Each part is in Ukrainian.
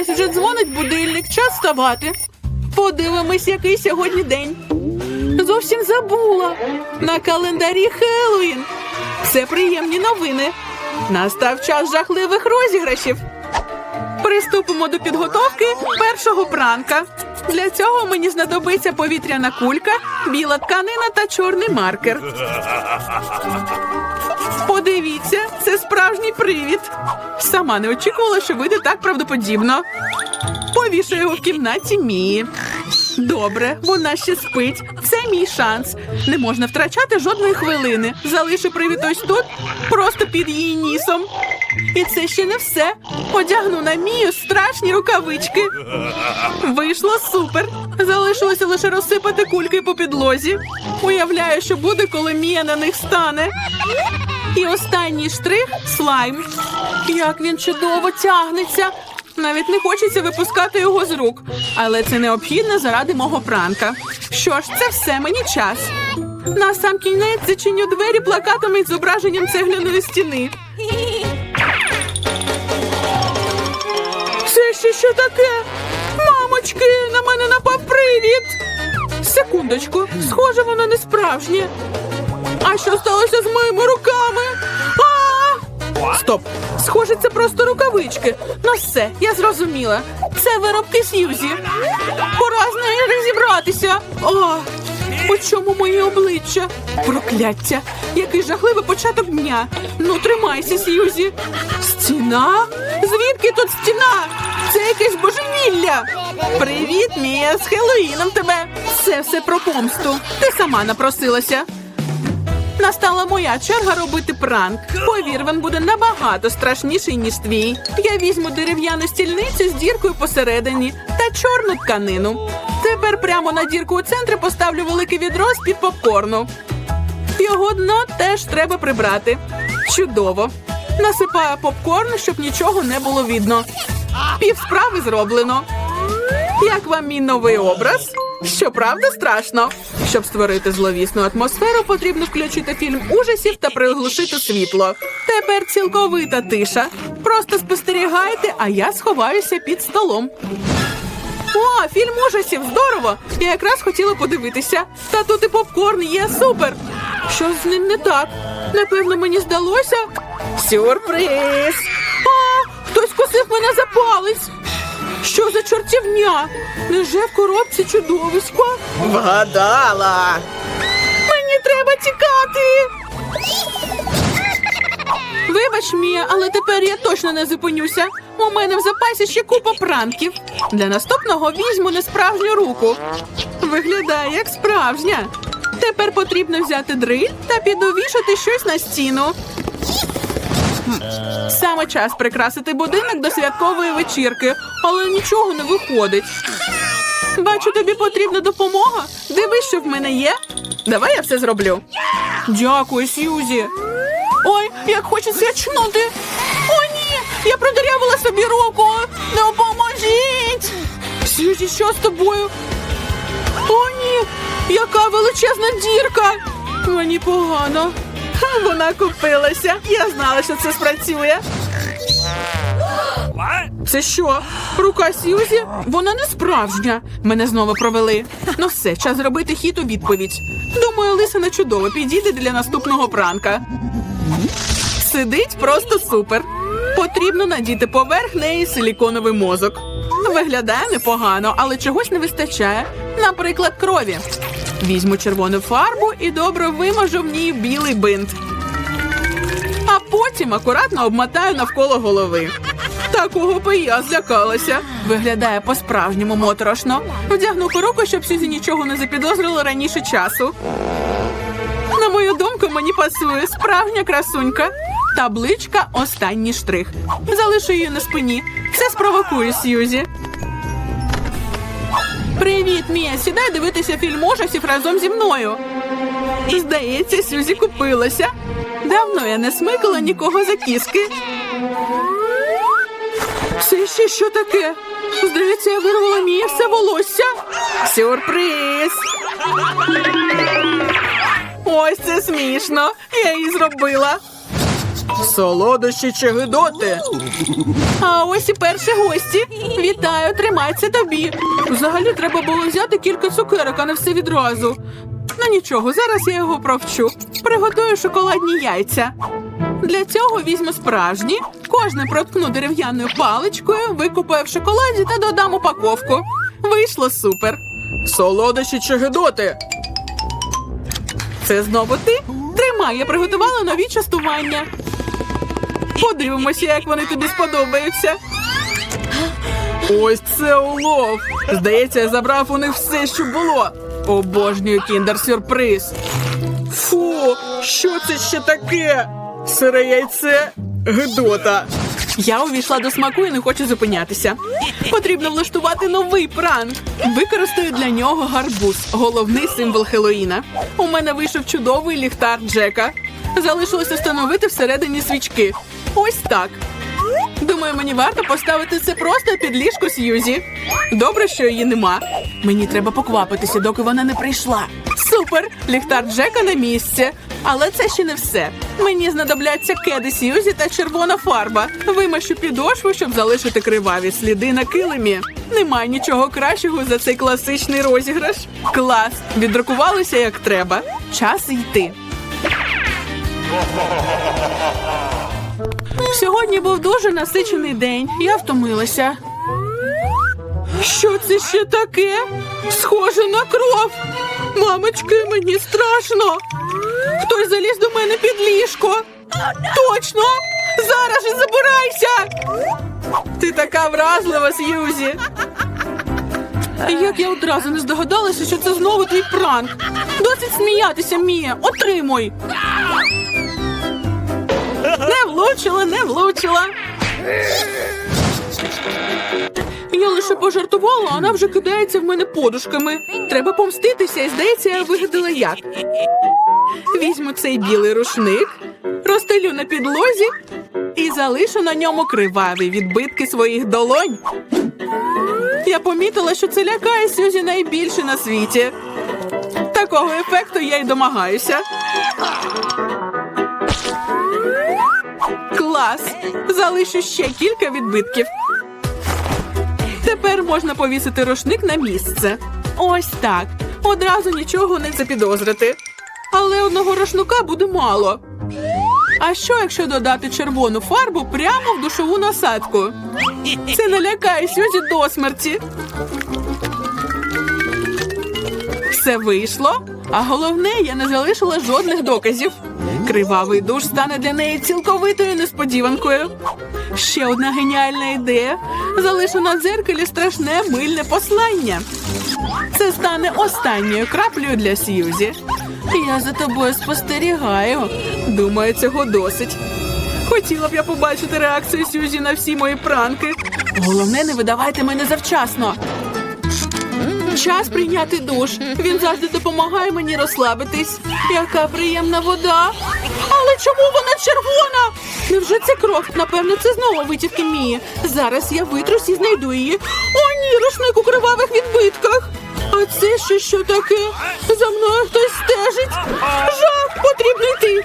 Ось вже дзвонить будильник, час вставати. Подивимось, який сьогодні день. Зовсім забула. На календарі Хеллоуін. Це приємні новини. Настав час жахливих розіграшів. Приступимо до підготовки першого пранка. Для цього мені знадобиться повітряна кулька, біла тканина та чорний маркер. Подивіться, це справжній привід. Сама не очікувала, що вийде так правдоподібно. Повішаю його в кімнаті Мії. Добре, вона ще спить. Це мій шанс. Не можна втрачати жодної хвилини. Залишу привід ось тут, просто під її нісом. І це ще не все. Одягну на Мію страшні рукавички. Вийшло супер. Залишилося лише розсипати кульки по підлозі. Уявляю, що буде, коли Мія на них стане. І останній штрих слайм. Як він чудово тягнеться. Навіть не хочеться випускати його з рук. Але це необхідно заради мого пранка. Що ж, це все мені час. На сам кінець зачиню двері плакатами з зображенням цегляної стіни. Це ще що таке? Мамочки, на мене напав привід. Секундочку, схоже, воно не справжнє. А що сталося з моїми руками? Стоп! Схоже, це просто рукавички. Ну все, я зрозуміла. Це виробки Сьюзі. Пора з нею розібратися. О, у чому моє обличчя? Прокляття! Який жахливий початок дня. Ну, тримайся, Сьюзі. Стіна? Звідки тут стіна? Це якесь божевілля. Привіт, Мія, з Хеллоїном тебе. Це все про помсту. Ти сама напросилася. Настала моя черга робити пранк. Повір, він буде набагато страшніший, ніж твій. Я візьму дерев'яну стільницю з діркою посередині та чорну тканину. Тепер прямо на дірку у центрі поставлю велике відро з під попкорну. Його дно теж треба прибрати. Чудово. Насипаю попкорн, щоб нічого не було видно. Пів справи зроблено. Як вам мій новий образ? Щоправда, страшно. Щоб створити зловісну атмосферу, потрібно включити фільм ужасів та приглушити світло. Тепер цілковита тиша. Просто спостерігайте, а я сховаюся під столом. О, фільм ужасів! Здорово! Я якраз хотіла подивитися. Та тут і попкорн є супер. Що з ним не так? Напевно, мені здалося. Сюрприз! А, хтось кусив мене за палець. Що за чортівня? Неже в коробці чудовисько? Вгадала. Мені треба тікати. Вибач, Мія, але тепер я точно не зупинюся. У мене в запасі ще купа пранків. Для наступного візьму несправжню руку. Виглядає як справжня. Тепер потрібно взяти дриль та підовішати щось на стіну. Саме час прикрасити будинок до святкової вечірки, але нічого не виходить. Бачу, тобі потрібна допомога. Дивись, що в мене є. Давай я все зроблю. Дякую, Сьюзі. Ой, як хочеться чнути. О, ні! Я продырявила собі руку. Допоможіть! Сьюзі, що з тобою? О, ні! Яка величезна дірка! Мені погано. Вона купилася. Я знала, що це спрацює. Це що? Рука Сьюзі? Вона не справжня. Мене знову провели. Ну все, час зробити хід у відповідь. Думаю, лисина чудово підійде для наступного пранка. Сидить просто супер. Потрібно надіти поверх неї силіконовий мозок. Виглядає непогано, але чогось не вистачає. Наприклад, крові. Візьму червону фарбу і добре вимажу в ній білий бинт. А потім акуратно обмотаю навколо голови. Такого би я злякалася. Виглядає по-справжньому моторошно. Вдягну поруку, щоб Сюзі нічого не запідозрила раніше часу. На мою думку, мені пасує справжня красунька. Табличка останній штрих. Залишу її на спині. Все спровокує Сьюзі. Привіт, Мія. Сідай дивитися фільм ужасів разом зі мною. Здається, Сюзі купилася. Давно я не смикала нікого за кіски. Це ще що таке? Здається, я вирвала Мії все волосся. Сюрприз! Ось це смішно. Я її зробила. Солодощі чи гидоти? А ось і перші гості. Вітаю, тримайся тобі. Взагалі треба було взяти кілька цукерок, а не все відразу. Ну нічого, зараз я його провчу. Приготую шоколадні яйця. Для цього візьму справжні, кожне проткну дерев'яною паличкою, викупаю в шоколаді та додам упаковку. Вийшло супер. Солодощі чи гидоти? Це знову ти? Тримай, я приготувала нові частування. Подивимося, як вони тобі сподобаються. Ось це улов. Здається, я забрав у них все, що було. Обожнюю кіндер-сюрприз. Фу, що це ще таке? Сире яйце Гидота. Я увійшла до смаку і не хочу зупинятися. Потрібно влаштувати новий пранк. Використаю для нього гарбуз, головний символ Хеллоїна. У мене вийшов чудовий ліхтар Джека. Залишилося встановити всередині свічки. Ось так. Думаю, мені варто поставити це просто під ліжко Сьюзі. Добре, що її нема. Мені треба поквапитися, доки вона не прийшла. Супер! Ліхтар Джека на місці. Але це ще не все. Мені знадобляться кеди Сьюзі та червона фарба. Вимащу підошву, щоб залишити криваві сліди на килимі. Немає нічого кращого за цей класичний розіграш. Клас! Віддрукувалися як треба. Час йти. Сьогодні був дуже насичений день. Я втомилася. Що це ще таке? Схоже на кров. Мамочки, мені страшно. Хтось заліз до мене під ліжко. Точно! Зараз же забирайся! Ти така вразлива, Сьюзі. Як я одразу не здогадалася, що це знову твій пранк. Досить сміятися, Мія. Отримуй. Влучила, не влучила. Я лише пожартувала, а вона вже кидається в мене подушками. Треба помститися, і здається, я вигадала як. Візьму цей білий рушник, розстелю на підлозі і залишу на ньому криваві відбитки своїх долонь. Я помітила, що це лякає Сюзі найбільше на світі. Такого ефекту я й домагаюся. Клас! Залишу ще кілька відбитків. Тепер можна повісити рушник на місце. Ось так. Одразу нічого не запідозрити. Але одного рушника буде мало. А що, якщо додати червону фарбу прямо в душову насадку? Це налякає Сюзі до смерті. Все вийшло, а головне, я не залишила жодних доказів. Кривавий душ стане для неї цілковитою несподіванкою. Ще одна геніальна ідея. Залишу на дзеркалі страшне мильне послання. Це стане останньою краплею для Сьюзі. Я за тобою спостерігаю. Думаю, цього досить. Хотіла б я побачити реакцію Сьюзі на всі мої пранки. Головне, не видавайте мене завчасно. Час прийняти душ. Він завжди допомагає мені розслабитись. Яка приємна вода. Але чому вона червона? Невже це кров? Напевно, це знову витівки Мії. Зараз я витрусь і знайду її. О, ні, рушник у кривавих відбитках. А це ще що таке? За мною хтось стежить. Жах, потрібно йти.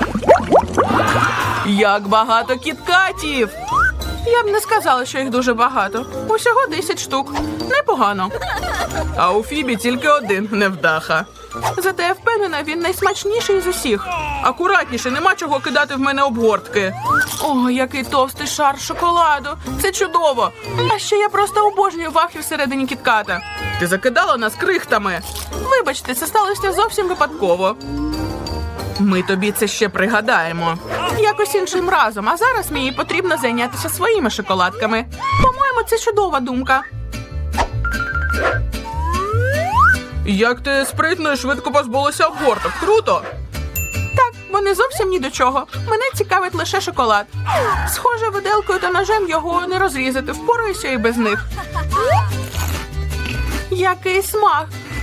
Як багато кіткатів! Я б не сказала, що їх дуже багато. Усього 10 штук. Непогано. А у Фібі тільки один невдаха. Зате я впевнена, він найсмачніший з усіх. Акуратніше, нема чого кидати в мене обгортки. О, який товстий шар шоколаду. Це чудово. А ще я просто обожнюю вахи всередині кітката. Ти закидала нас крихтами. Вибачте, це сталося зовсім випадково. Ми тобі це ще пригадаємо. Якось іншим разом, а зараз мені потрібно зайнятися своїми шоколадками. По-моєму, це чудова думка. Як ти спритно і швидко позбулася обгорток. Круто. Так, вони зовсім ні до чого. Мене цікавить лише шоколад. Схоже, виделкою та ножем його не розрізати. Впораюся і без них. Який смак!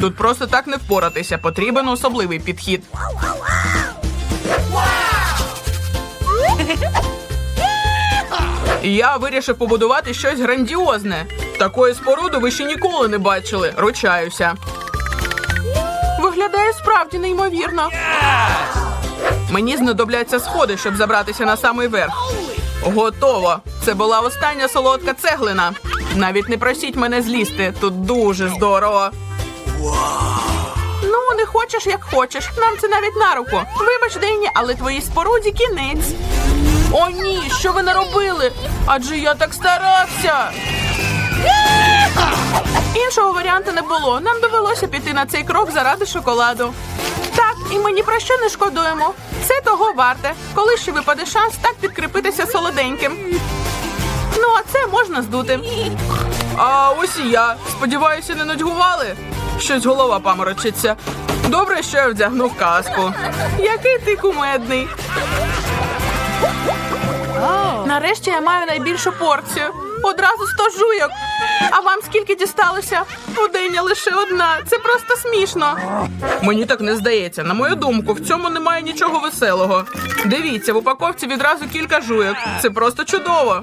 Тут просто так не впоратися. Потрібен особливий підхід. Я вирішив побудувати щось грандіозне. Такої споруди ви ще ніколи не бачили. Ручаюся. Виглядає справді неймовірно. Мені знадобляться сходи, щоб забратися на самий верх. Готово. Це була остання солодка цеглина. Навіть не просіть мене злізти. Тут дуже здорово. Ну, не хочеш, як хочеш. Нам це навіть на руку. Вибач, Денні, але твоїй споруді кінець. О, ні, що ви наробили? Адже я так старався. Іншого варіанту не було. Нам довелося піти на цей крок заради шоколаду. Так, і ми ні про що не шкодуємо. Це того варте, коли ще випаде шанс так підкріпитися солоденьким. Ну, а це можна здути. А ось і я. Сподіваюся, не нудьгували. Щось голова паморочиться. Добре, що я вдягнув каску. Який ти кумедний. Нарешті я маю найбільшу порцію. Одразу сто жуйок. А вам скільки дісталося? Пудиня лише одна. Це просто смішно. Мені так не здається. На мою думку, в цьому немає нічого веселого. Дивіться, в упаковці відразу кілька жуйок. Це просто чудово.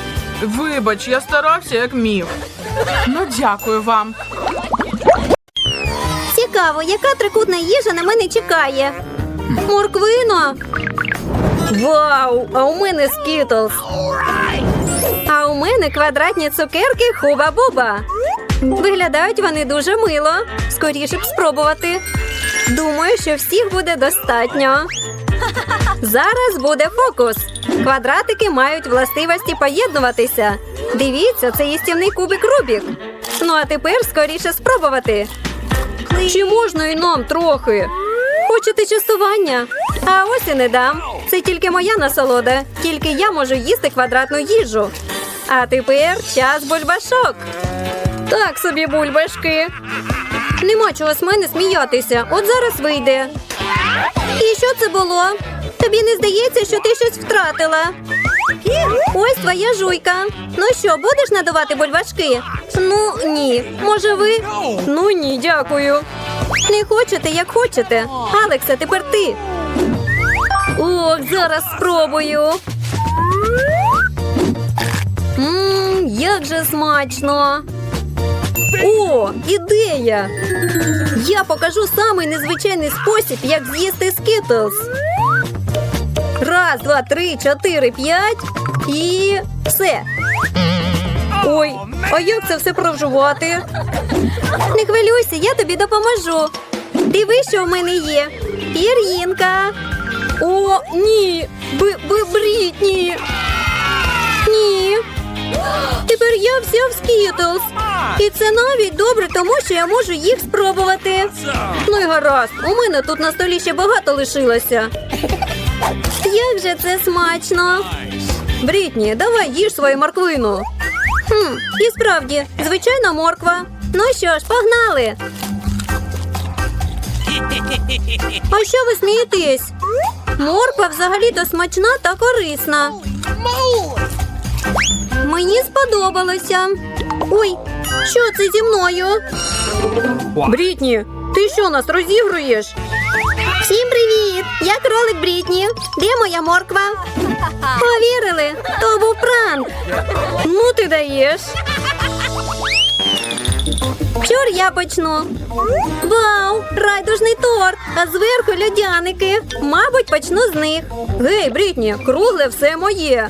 Вибач, я старався як міг. Ну, дякую вам. Цікаво, яка трикутна їжа на мене чекає. Морквино. Вау! А у мене скітлс. А у мене квадратні цукерки Хуба-Буба. Виглядають вони дуже мило. Скоріше б спробувати. Думаю, що всіх буде достатньо. Зараз буде фокус. Квадратики мають властивості поєднуватися. Дивіться, це їстівний кубик Рубік. Ну а тепер скоріше спробувати. Чи можна і нам трохи? Хочете частування? А ось і не дам. Це тільки моя насолода. Тільки я можу їсти квадратну їжу. А тепер час бульбашок. Так собі бульбашки. Нема чого з мене сміятися. От зараз вийде. І що це було? Тобі не здається, що ти щось втратила? Ось твоя жуйка. Ну що, будеш надавати бульбашки? Ну ні. Може ви? Ну ні, дякую. Не хочете, як хочете. Алекса, тепер ти. Ох, зараз спробую. Мм, як же смачно. О, ідея! Я покажу самий незвичайний спосіб, як з'їсти скітлс. Раз, два, три, чотири, п'ять і все. Ой, а як це все прожувати? Не хвилюйся, я тобі допоможу. Диви, що в мене є. Пір'їнка. О, ні. Б, Б, Брітні. Ні. Тепер я вся в скітлс. І це навіть добре, тому що я можу їх спробувати. Ну і гаразд, у мене тут на столі ще багато лишилося. Як же це смачно. Брітні, давай їж свою морквину. Хм, і справді, звичайна морква. Ну що ж, погнали. А що ви смієтесь? Морква взагалі-то смачна та корисна. Мені сподобалося. Ой, що це зі мною? Брітні, ти що нас розігруєш? Всім привіт! Я кролик Брітні. Де моя морква? Повірили, то був пранк. Ну ти даєш. Чур я почну. Вау, райдужний торт, а зверху льодяники. Мабуть, почну з них. Гей, Брітні, кругле все моє.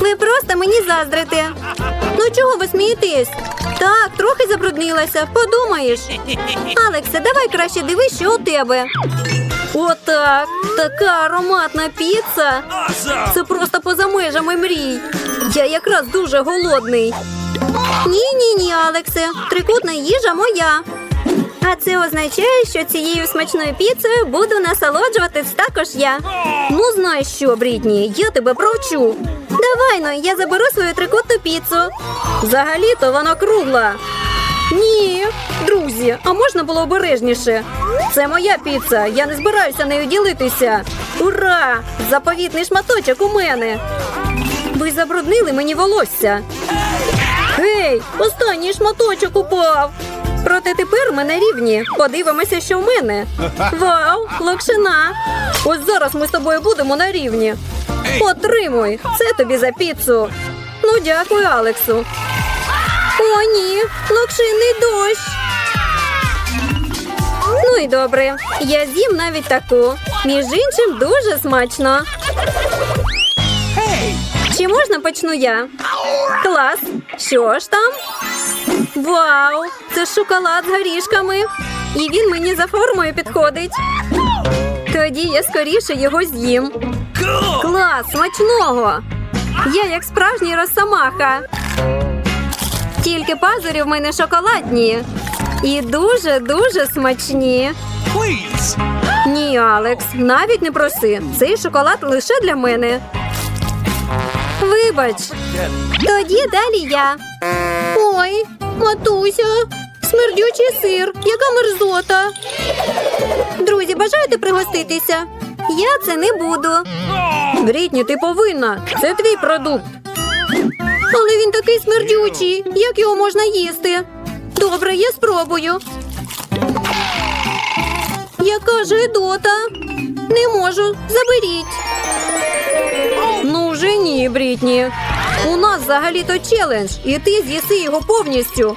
Ви просто мені заздрите. Ну чого ви смієтесь? Так, трохи забруднилася, подумаєш. Алексе, давай краще дивись, що у тебе. Отак, така ароматна піца. Це просто поза межами мрій. Я якраз дуже голодний. Ні, ні, ні, Алексе, трикутна їжа моя. А це означає, що цією смачною піцею буду насолоджуватись також я. Ну, знаєш що, Брітні, я тебе провчу. Давай ну, я заберу свою трикутну піцу. Взагалі-то вона кругла. Ні, друзі, а можна було обережніше? Це моя піца, я не збираюся нею ділитися. Ура! Заповітний шматочок у мене. Ви забруднили мені волосся. Гей, останній шматочок упав. Проте тепер ми на рівні. Подивимося, що в мене. Вау, локшина. Ось зараз ми з тобою будемо на рівні. Отримуй, це тобі за піцу. Ну, дякую, Алексу. О, ні, локшинний дощ. Ну і добре. Я з'їм навіть таку. Між іншим, дуже смачно. Чи можна почну я? Клас. Що ж там? Вау! Це шоколад з горішками. І він мені за формою підходить. Тоді я скоріше його з'їм. Клас, смачного! Я як справжній росомаха. Тільки пазурі в мене шоколадні. І дуже-дуже смачні. Ні, Алекс, навіть не проси. Цей шоколад лише для мене. Вибач. Тоді далі я. Ой, матуся, смердючий сир, яка мерзота. Друзі, бажаєте пригоститися? Я це не буду. Брітні, ти повинна. Це твій продукт. Але він такий смердючий. Як його можна їсти? Добре, я спробую. Яка ж гидота? Не можу. Заберіть. Ну вже ні, Брітні. У нас взагалі-то челендж, і ти з'їси його повністю.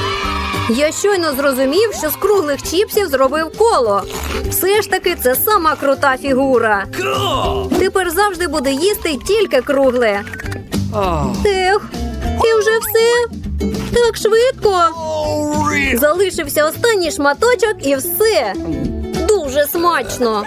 Я щойно зрозумів, що з круглих чіпсів зробив коло. Все ж таки, це сама крута фігура. Тепер завжди буду їсти тільки кругле. Ех, і вже все. Так швидко. Залишився останній шматочок і все. Дуже смачно.